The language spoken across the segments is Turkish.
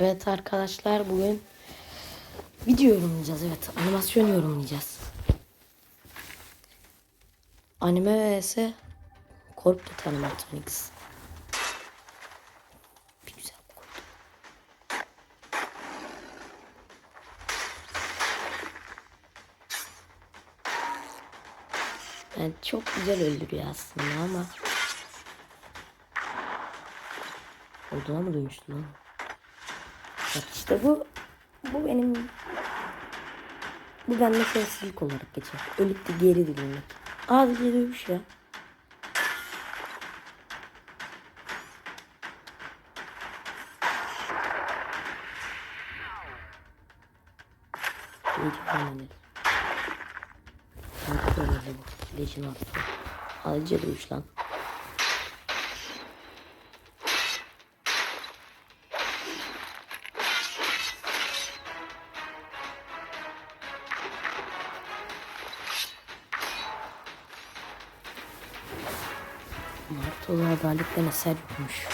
Evet arkadaşlar bugün video yorumlayacağız. Evet animasyon yorumlayacağız. Anime vs Corporate Animatronics. Yani çok güzel öldürüyor aslında ama Oduna mı dönüştü lan? Bak işte bu bu benim bu bende sessizlik olarak geçer. Ölüp de geri dirilmek. Abi geri dövüş ya. Legend dövüş lan. Martoğlu adaletten eser yokmuş.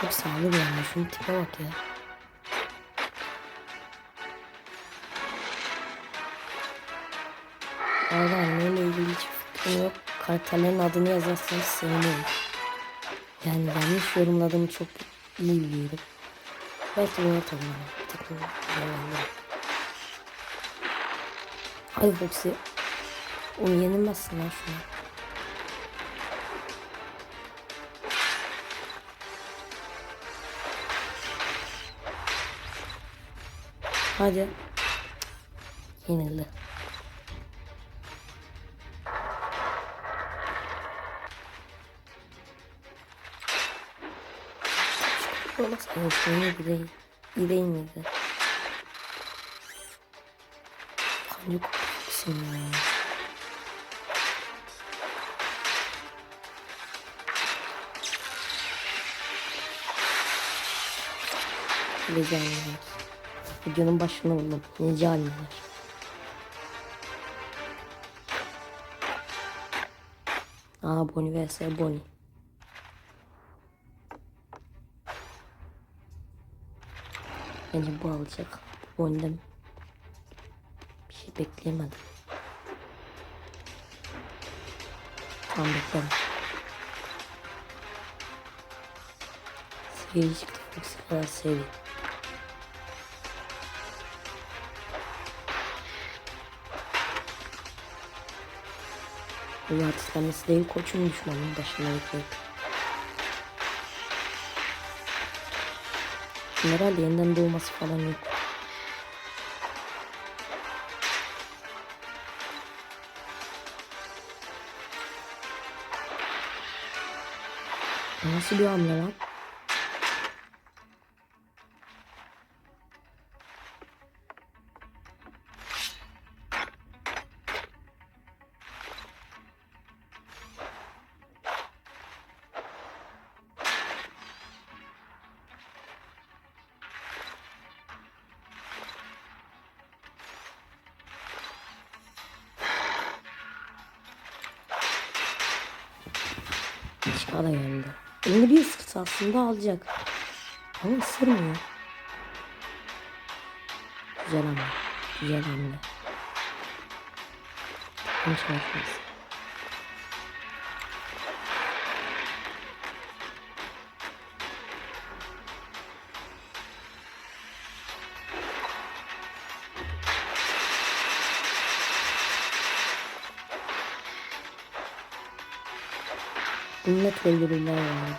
Çok sağlı bir yana. Şunun tipe bak ya. Arada anneyle ilgili hiç fikrim yok. Karakterlerin adını yazarsanız sevinirim. Yani yanlış yorumladığımı çok iyi biliyorum. Belki bunu atalım. Takım Ay Foxy. Onu yenilmezsin lan şuna. Hadi. Yenildi. Olmaz. Evet, iyi değil. İyi değil miydi? Kanka korkuyorsun ya. Nece anneler. Videonun başını buldum. Nece anneler. Aa Bonnie vs Bonnie. Bence bu alacak. Bonnie'den bir şey bekleyemedim. Tamam beklerim. Seyirci çıktı. Foxy kadar seri. Bu artistlenmesi değil koçun düşmanının başına bekleyip. Herhalde yeniden doğması falan yok. Nasıl bir hamle lan? Aşağıda geldi. Elini bir ısırsa aslında alacak. Ama ısırmıyor. Güzel ama. Güzel hamle. Takım çalışması. Net öldürürler yani.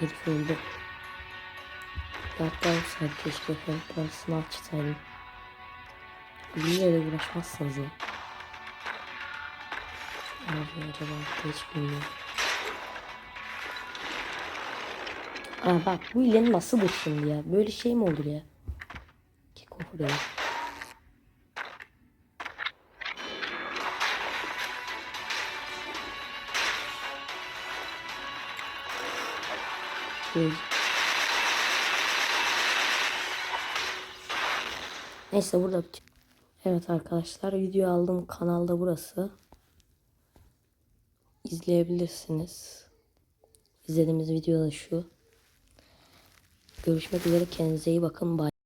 Herif öldü. Hatta olsaydı keşke hem sınav çıksaydım. Biriyle uğraşmazsınız ya. Abi acaba hiç bilmiyorum. Aa bak bu ilenin nasıldır şimdi ya? Böyle şey mi olur ya? Ki kofur. Neyse burada. Evet arkadaşlar video aldığım kanalda burası. İzleyebilirsiniz. İzlediğimiz video da şu. Görüşmek üzere kendinize iyi bakın. Bye.